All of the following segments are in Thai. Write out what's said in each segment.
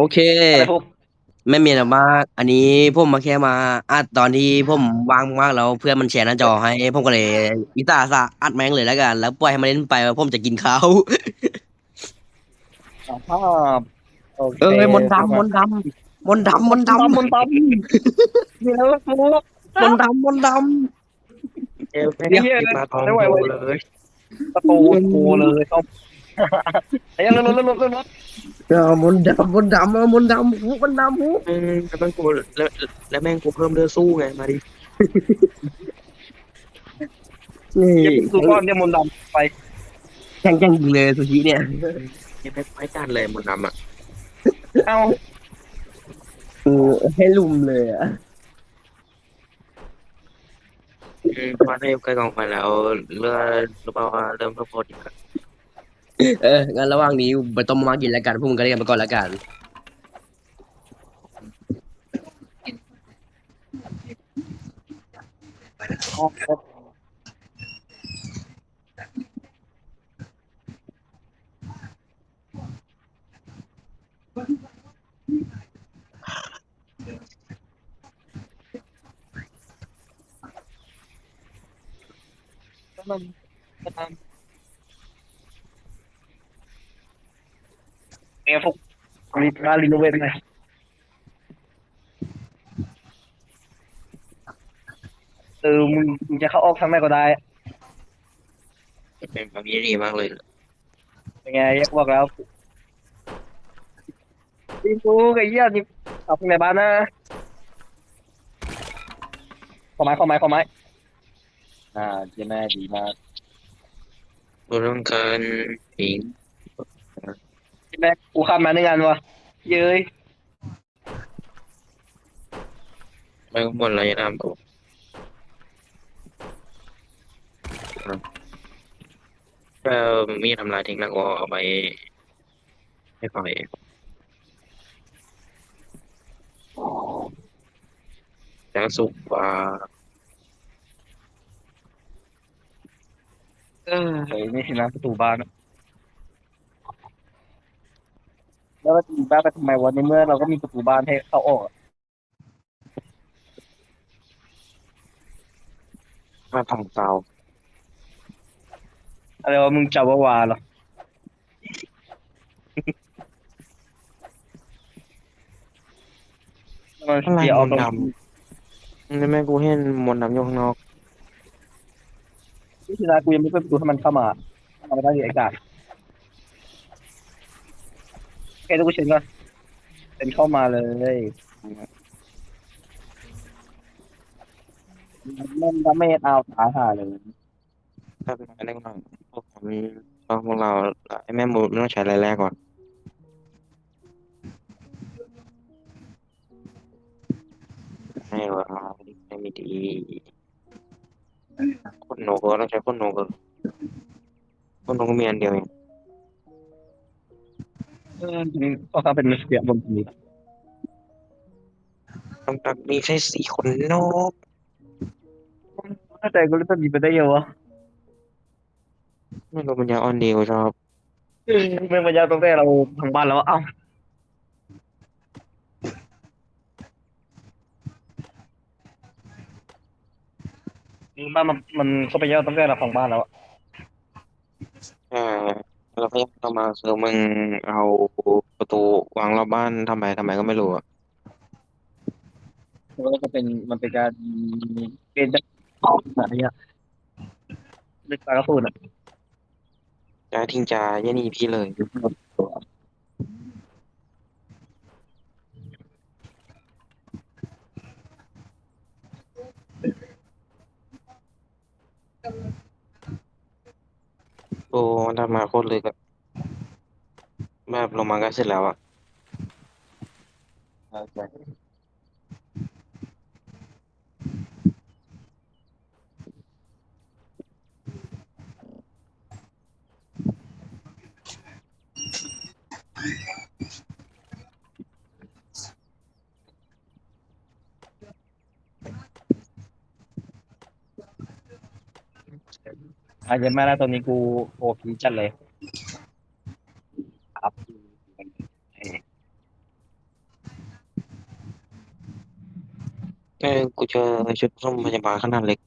โอเค อะไรพวกไม่มีอะไรมากอันนี้ผมมาแค่มาอัดตอนที่ผมว่างมากแล้วเพื่อนมันแชร์หน้าจอให้ผมก็เลยอิตาสะอัดแม่งเลยแล้วกัน แล้วปล่อยให้มันเล่นไปว่าผมจะกินข้าวภาพโอเคเออมนต์ดำมนต์ดำมนต์ดำมนต์ดำมนต์ดำนี่แล้วพวกมนต์ดำมนต์ดเอวไม่ได้ติดมาทองโตเลยประตูโทรเลยต้อง ไอ้ยังรถรถรถรถรถำเออมนต์ดำมนต์ดำเออมนต์ดำหูมนต์ดำหูอืมแล้วแม่งกูแล้วแล้วแม่งกูเพิ่มเลือดสู้ไงมาดินี่ดูก้อนเนี่ยมนต์ดำไปแข่งแข่งยิงเลยสุชิเนี่ยยังไม่ไม่จัดเลยมันนำอะเอ้าเออให้ลุมเลยอะอืมพอได้ใกล้กองไฟแล้วเลือดหรือเปล่าว่าเริ่มเพิ่มโพดอีกแล้ว เอองั้นระหว่างนี้ไปต้มมากินแล้วกันพวกมึงก็เล่นกันไปก่อนแล้วกันเนี่ยพวกรีบมารีโนเวทไงเออมึงมึงจะเข้าออกทางไหนก็ได้เป็นแบบนี้ดีมากเลยยังไงยักบอกแล้วพี่กูกับเยี่ยนี่เอาข้างในบ้านนะขอไม้ขอไม้ขอไม้ อ่าเจ๊แม่ดีมากกูต้องการหิงเจ๊ แม่กูข้ามมาในงานวะเย้ยไม่ก็หมดเลยนะบอกเออมีทำลายทิ้งแล้วก็เอาไปให้ปล่อยแล้วสุกว่าเออเฮ้ยนี่สินะประตูบ้านอะ แล้วประตูบ้านไปทำไมวะในเมื่อเราก็มีประตูบ้านให้เข้าออกอะมาทำเตาอะไรวะมึงจะว่าวาเหรอมันอะไรเสียออกมตรนงต์ดำนี่แม่กูเห็นมนต์ดำอยู่ข้างนอกนี่สินะกูยังไม่เปิดประตูให้มันเข้ามาเอาไม่ได้ดิไอ้กาด คทุกคนเชิญก่อนเป็นเข้ามาเลยมันดาเมจเอาตายห่าเลยถ้าเป็นอะไรก็หน่อยพวกผมพวกเราไอ้แม่หมูไม่ต้องใช้อะไรแรกก่อนให้ว่าไม่มีดีคนโนก็ต้องใช้คนโนก็คนโนก็มีอันเดียวเอง เออทีนี้ก็เป็นเสียบนนี้ต้องตักมีแค่สี่คนนอกถ้าใจกูรู้สึกดีไปได้เยอะวะไม่รู้ปัญญาออนเดียวชอบไม่มายาตั้งแต่เราทางบ้านแล้วเอ้าบ้านมันมันเข้าไปเยอะตั้งแต่เราของบ้านแล้วอะ เราพยายามเข้ามาคือมึงเอาประตูวางรอบบ้านทำไมทำไมก็ไม่รู้อะมันก็จะเป็นมันเป็นการเป็นจะออกอะไรเงี้ยเล็กตากระสุนอะจะทิ้งจาเยันนี่พี่เลยโอ้มันทำมาโคตรเลยอะ แบบลงมาก็เสร็จแล้วอะอาจจะไม่ได้ตอนนี้กูโอพีจัดเลยครับ เจอชุดร่มพยาบาลขนาดเล็ก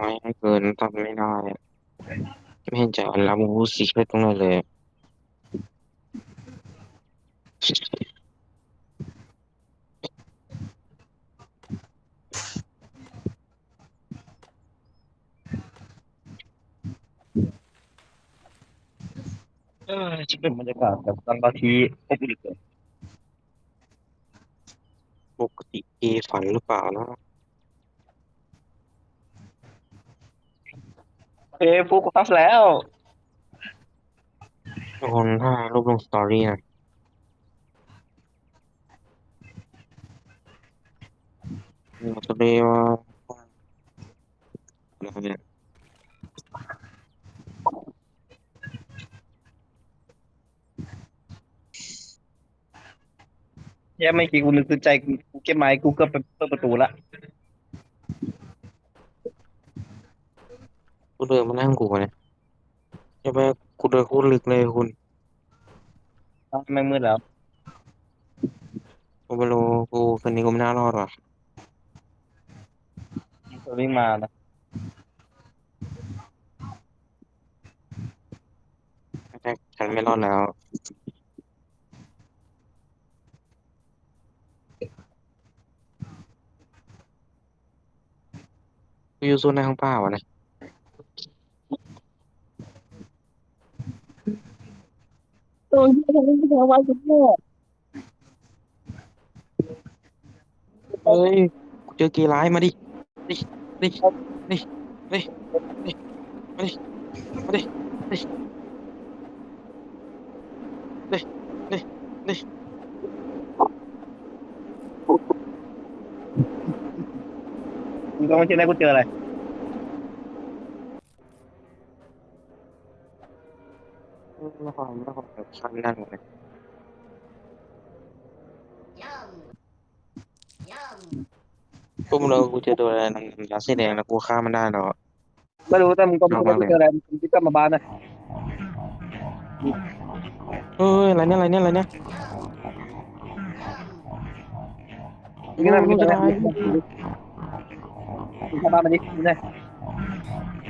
น้อยเกินทำไม่ได้ ไม่เห็นจะรับรู้สิเคตตรงนั้นเลยเออจะเป็นบรรยากาศแบบบางบางทีอบอุ่นเลยปกติเอฝันหรือเปล่านะ เฮ้ยฟูกูทัสแล้ว ทุกคนถ้ารูปลงสตอรี่นะเราจะเรียกว่าอะไรเนี่ยแย่ไม่กี่กูนึกคือใจกูกูเก็บไม้กูเกือบไปเปิดประตูละ กูเดินมานั่งกูเนี่ยใช่ไหมกูเดินโคตรลึกเลยคุณอ้าวแม่งมืดแล้วกูไม่รู้กูคืนนี้กูไม่น่ารอดว่ะตัววิ่งมานะแค่ฉันไม่รอดแล้ว กูอยู่โซนในห้องเปล่าวะเนี่ย ตัวที่ทำให้กูไว้กูแย่อเฮ้ยกูเจอกีร้ายมาดิดิดิดิดิดิมาดิ มาดิดิดิดิดิมึงก็ไม่ใช่ได้กูเจออะไร ละครละครแบบคันนั่นเลย Yum. Yum. พวมึงเรากูเจอตัวอะไรนำยาสีแดงแล้วกูฆ่ามันได้เหรอไม่รู้แต่มึงก็ไม่รู้ว่าเจออะไรมึงก็กลับมาบ้านนะเฮ้ยอะไรเนี่ยอะไรเนี่ยอะไรเนี่ยมึงก็นั่มึงก็นั่งมึงเข้าบ้านมาดิมึงได้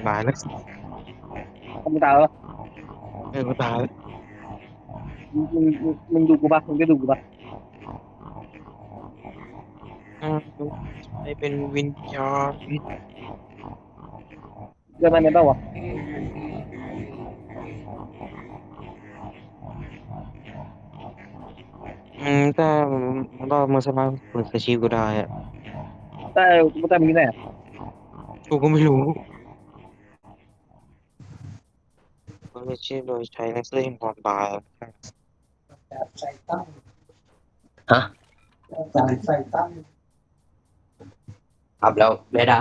ตายแล้วมึงตายแล้ว เออกูตายแล้วมึงมึงมึงมึงดูกูปะมึงก็ดูกูปะอืมไอเป็นวิญญาณเจอมันในบ้าวะอืมแต่มันก็มันสามารถเปิดชีพกูได้อะแต่กูแต่มึงแน่กูก็ไม่รู้ เปิดชีพโดยใช้นักเล่นความตายฮะครับแล้วแม่ดา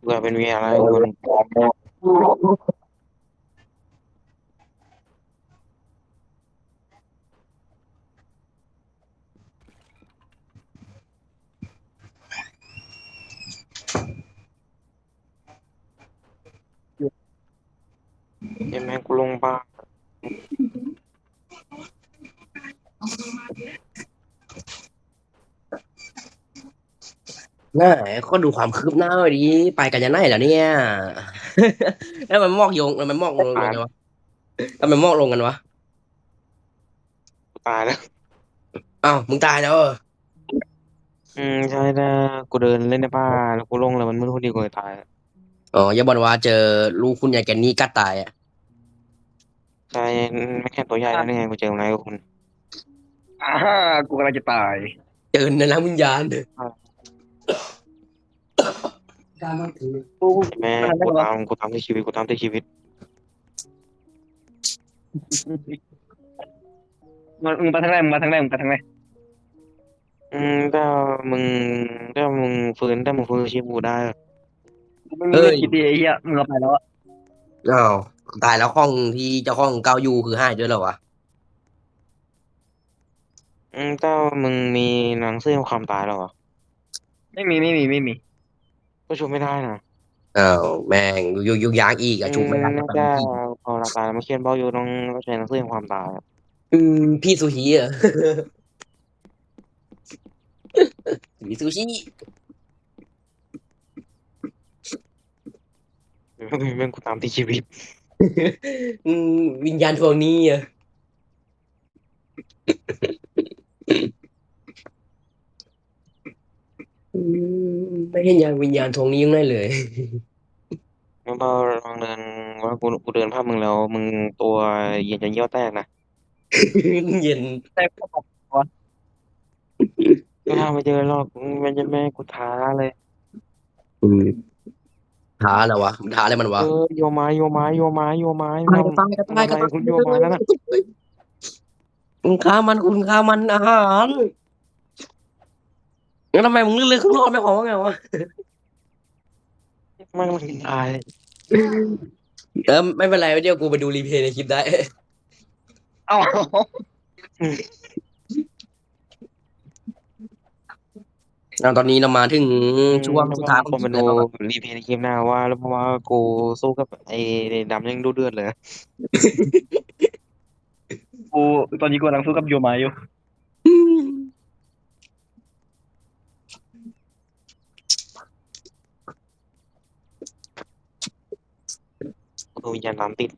เพื่อเป็นวิญญาณอะไรคน เห็นไหมกูลงบ้าน น่าก็ดูความคืบหน้าหน่อยดิไปกันจะไหนเหรอเนี่ย แล้วมันมอกโยงแล้วมันมอกลงกันวะแล้วมันมอกลงกันวะกูตายแล้ว อ้าว มึงตายแล้วเหรออืมใช่นะกูเดินเล่นในบ้านแล้วกูลงแล้วมันมืดพอดีกูเลยตายอ๋ออย่าบอกว่าเจอลูกคุณยายแกนนี่กัดตายอะ ใช่ไม่แค่ตัวใหญ่แล้วนี่ไงกูเจอมันไงกับคุณ อ่ากูกำลังจะตาย เจอในร่างวิญญาณ กูเห็นไหมกูตามกูตามที่ชีวิตกูตามที่ชีวิตมึงมึงไปทางไหนมึงมาทางไหนมึงไปทางไหนอืมถ้ามึงถ้ามึงฟื้นถ้ามึงฟื้นชีพกูได้อะกูไม่มีเรื่องคิดดีไอ้เหี้ยมึงเอาไปแล้วอะอ้าวตายแล้วห้องที่เจ้าห้องเก้ายูคือหายด้วยเหรอวะอืมถ้ามึงมีหนังเสื้อความตายแล้วเหรอไม่มีไม่มีไม่มี ก็ชุบไม่ได้นะอ้าวแม่งยุกยุกยากอีกอะชุบไม่ได้อืก็ถ้าตายอีกพอเราตายมันเขียนบอกอยู่ต้องก็ใช้หนังเสื้อความตายอะอืมพี่ซูชิอะพี่ซูชิเป็นกูตามติดชีวิต อืมวิญญาณทวงหนี้อะอืม ไม่เห็นอย่างวิญญาณทวงหนี้ยังได้เลยแล้วพอลองเดินว่ากูกูเดินภาพมึงแล้ว มึงตัวเย็นจนเยี่ยวแตกนะเย็นแต่พวกเราก็ทำไม่เจอหรอกมันจะแม่ให้กูท้าเลยอืมท้าแล้ววะท้าอะไรมันวะเออโยไม้โยไม้โยไม้โยไม้ตายทำตายตายทำอะไรคุณโยไม้แล้วนะคุณค่ามันคุณค่ามันอาหาร แล้วทำไมมึงเลือกเลือกข้างนอกไม่พอว่าไงวะมันมันตายเออไม่เป็นไรเดี๋ยวกูไปดูรีเพลย์ในคลิปได้ เอ้าเอาตอนนี้เรามาถึงช่วงสุดท้ายขคองนคลิไปปดูแล้วครับรีเพลย์ในคลิปหน้าว่า แล้วเพราะว่ากูสู้กับไอ้ดำยังดูเดือดเลยกูตอนนี้กูกำลังสู้กับโยมาอยู่ กูวิญญาณตามติด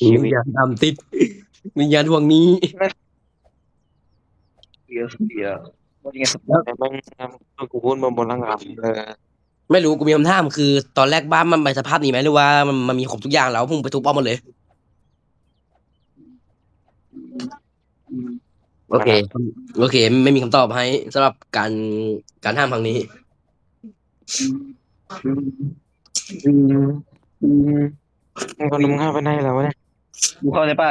วิชีวิญตญาณตามติดวิญญาณทวงหนี้ เสียเสียว่ายังไงแต่แม่งกูพูดบนบนร่างกายเออไม่รู้กูมีคำถามคือ ตอนแรกบ้านมันไปสภาพนี้ไหมหรือว่ามันมันมีครบทุกอย่างแล้วพุ่งไปทุบเอาหมดเลย โอเค โอเค ไม่มีคำตอบให้สำหรับการการห้ามครั้งนี้อื มอืมมึงคนมึงห้าไปไหนแล้ววะเนี่ยกูเข้าใจป่ะ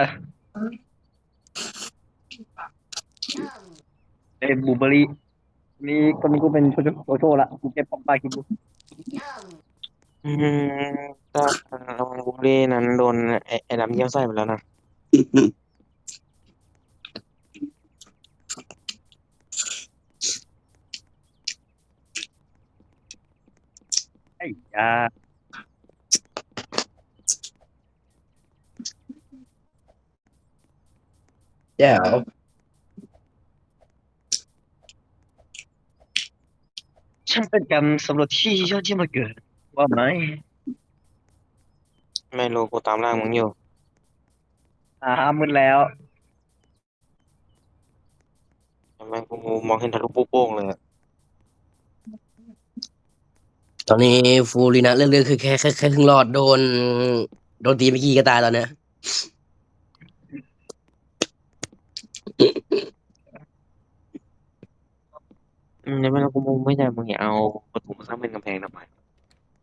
Yum. ไอ้บูเบอรี่นี่คนนี้กูเป็นโชโชโชโชละกูเก็บปอกปลากินดู Yum. อืมถ้าเราบุรีนั้นโดนไอ้ไอ้ดำเยี่ยวใส่ไปแล้วนะไอ้ยา แจ๋วช่างเป็นการสำรวจที่ยอดเยี่ยมเหลือเกินว่าไหมไม่รู้กูตามล่างมึงอยู่ อ่ามึนแล้วแต่แม่งกูมองเห็นทะลุโป้งๆเลยอะตอนนี้ฟูรินะเรื่องๆคือแค่แค่แค่ครึ่งหลอดโดน โดนตีเมื่อกี้ก็ตายแล้วเนี่ย อืมแล้วไม่รู้กูไม่ใจมึงอย่าเอาประตูมาสร้างเป็นกำแพงทำไม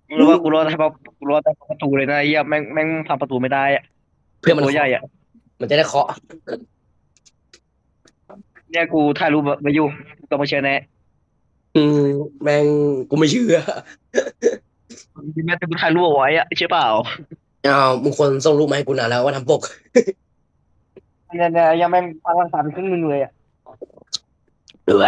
กูรู้ว่ากูรอดแต่กูรอดแต่ประตูเลยนะไอ้เหี้ยแม่งแม่งพังประตูไม่ได้อะเพื่อมันตัวใหญ่อะมันจะได้เคาะเนี่ยกูถ่ายรูปไว้อยู่กูต้องมาเชิญแน่อืมแม่งกูไม่เชื่อแม้แต่กูถ่ายรูปเอาไว้อะใช่เปล่าอ้าวมึงควรส่งรูปมาให้กูนานแล้วว่าทำปก เนี่ยเนี่ยยังแม่งพังหลังคาไปครึ่งหนึงเลยอะเออ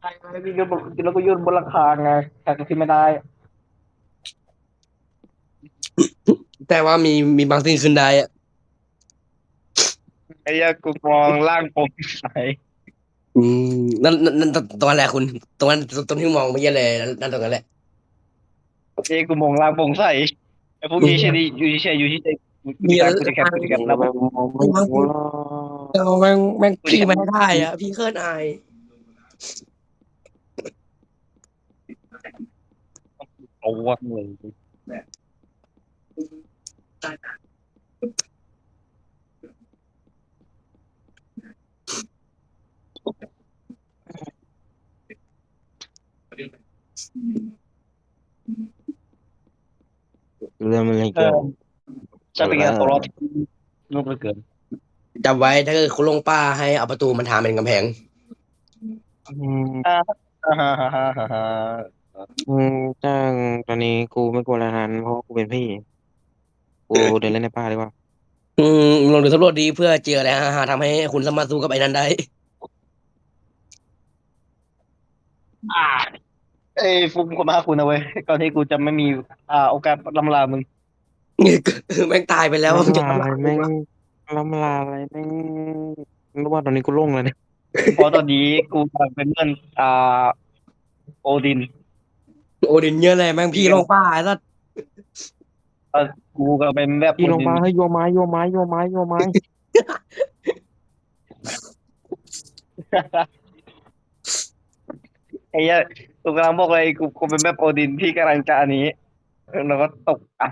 ใช่ไม่มีเรื่องบนแล้วก็โยนบนหลังคาไงแต่ก็ขึ้นไม่ได้ แต่ว่ามีมีบางสิ่งขึ้นได้อะ ไอ้เหี้ยกูมองล่างโปร่งใสอืมนั่นนั่นนั่นตรงนั้นแหละคุณ ตรงนั้นตรงที่มองไม่เยอะเลยนั่นตรงนั้นแหละ ไอ้กูมองล่างโปร่งใสไอ้พวกนี้เฉยๆอยู่เฉยๆอยู่เฉยๆกูจะกูจะแคปกูจะแคปแล้วไม่มองไม่รู้หรอกเราแม่งแม่งพี่ไม่ได้อะพี่เคิร์นอายเอาวะ เรื่องมันอะไรเกี่ยวอจะเป็นการตกรอบนกเหลืเกินจำไว้ถ้าเกิดคุณลงป้าให้เอาประตูมันทาเป็นกำแพง อืมอฮ่าฮ่าฮ่าฮ่าอืมจ้างตอนนี้กูไม่กลัวอาหานเพราะกูเป็นพี่ กูเดินเล่นในป้าดีกว่าอืมลงดูสำรวจดีเพื่อเจออะไรหาทำให้คุณสามารถสู้กับไอ้นั้นได้ อ่า เอ้ยฟุกคนมาหาคุณนะเว้ยก่อนที่กูจะไม่มีอ่าโอกาสลำลามึงแม่งตายไปแล้วล้ำจะลาทำอะไรอะไรแม่งล้ำลาอะไรแม่งรู้ว่าตอนนี้กูโล่งเลยเนี่ยเพราะตอนนี้กูกำลังเป็นเพื่อนอ่าโอดิน โอดินเยอะเลยแม่งพี่ลงป้าไอ้สัสกูก็เป็นแบบพี่ลงโอดินมาให้โยไม้โยไม้โยไม้โยไม้ไอ้เหี้ยกูกำลังบอกเลยกูกูเป็นแบบโอดินที่กำลังจะอันนี้แล้วก็ตกอะ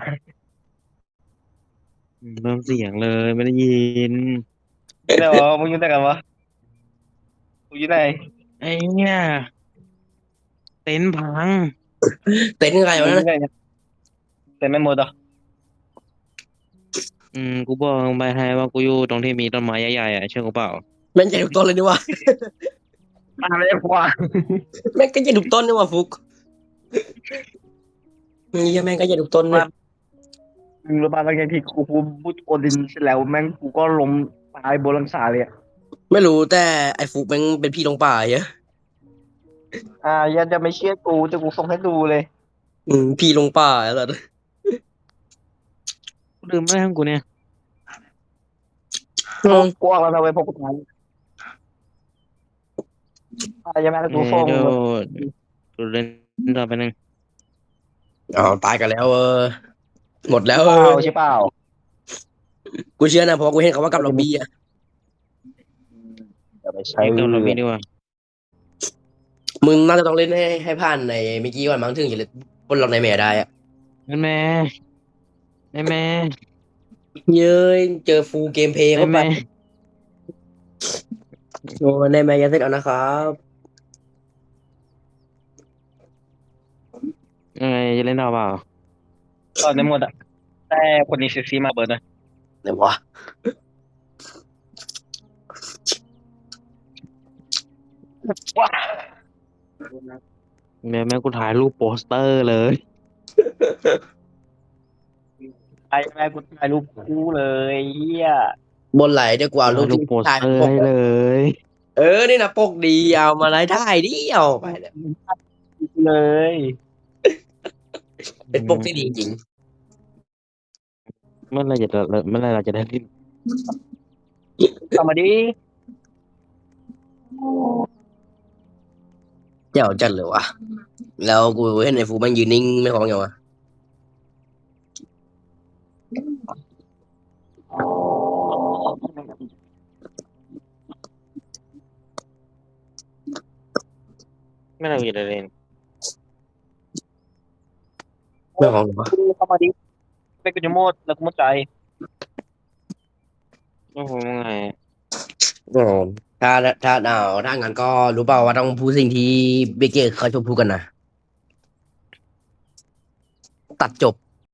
เริ่มเสียงเลยไม่ได้ยิน เดี๋ยวมึงอยู่ไหนกันวะกูอยู่ไหนไอ้เนี่ยเต็นท์พัง เต็นท์ไงกูวะอยู่นั่นไหนเนี่ยแต่ไม่หมดอะอืมกูบอกไปให้ว่ากูอยู่ตรงที่มีต้นไม้ใหญ่ๆอะเชื่อกูเปล่า แม่งใหญ่ทุกต้นเลยนี่วะ มาเลยกว่าแม่งก็ใหญ่ทุกต้นนี่วะฟุกนี่แม่งก็ใหญ่ทุกต้นเลยมึงรู้ป่ะหลังจากที่กูพูดโอดินเสร็จแล้วแม่งกูก็ล้มตายบนหลังคาเลยอะไม่รู้แต่ไอ้ฟุกแม่งเป็นพี่ลงป่าเยอะอ่ายังจะไม่เชื่อกูแต่กูส่งให้ดูเลย อืมพี่ลงป่าไอ้สัสกูดื่มไม่ได้ทั้งกูเนี่ยอืมกูออกแล้วนะเว้ยพวกกูตาย อ่ายังไม่ได้กูเอ้ยส่งเดี๋ยวกูเล่นต่อไปหนึ่งอ๋อตายกันแล้วเออหมดแล้วเอเปอล่าใช่เปล่ากูเชื่อนะเพราะว่ากูเห็นเขาว่ากับเราบี้อะจะไปใช้เดี๋ยวเราพี่ดีกว่ามึงน่าจะต้องเล่นให้ให้ผ่านในเมื่อกี้ก่อนมั้งถึงจะเล่นบนหลอดในแม่ได้อะนั่นแม่ไอ้แม่เย้ยเจอฟูลเกมเพลย์ไอ้เข้าไปแม่ โอ้ในแม่ยังเสร็จแล้วนะครับยังไงจะเล่นต่อเปล่าตอนนี้หมดอะแต่คนนี้เซ็กซี่มากเบิร์ดนะไหนวะว้าแม่แม่กูถ่ายรูปโปสเตอร์เลยไอ้แม่กูถ่ายรูปคู่เลยเฮีย บนไหลเดี๋ยวกูเอารูปรูปที่โปสถ่ายเตอร์ปกให้เลย เออ นี่นะปกดีเอามาไล่ถ่ายดิเอาไปเลยเลย เป็นปกที่ดีจริงเมื่อไหรจะเมื่อไหรเราจะได้เล่นเอามาดิเจ้าจัดเลยวะแล้วกูเห็นไอ้ฟูมันยืนนิ่งไม่ของไงวะ ไม่เราจะได้เล่นไม่ของวะเข้ามาดิไปกูจะหมดแล้วกูหมดใจโอ้โหไงอ๋อถ้าถ้าเอาถ้างั้นก็รู้เปล่าว่าต้องพูดสิ่งที่เบเกอร์เขาชอบพูดกันนะตัดจบ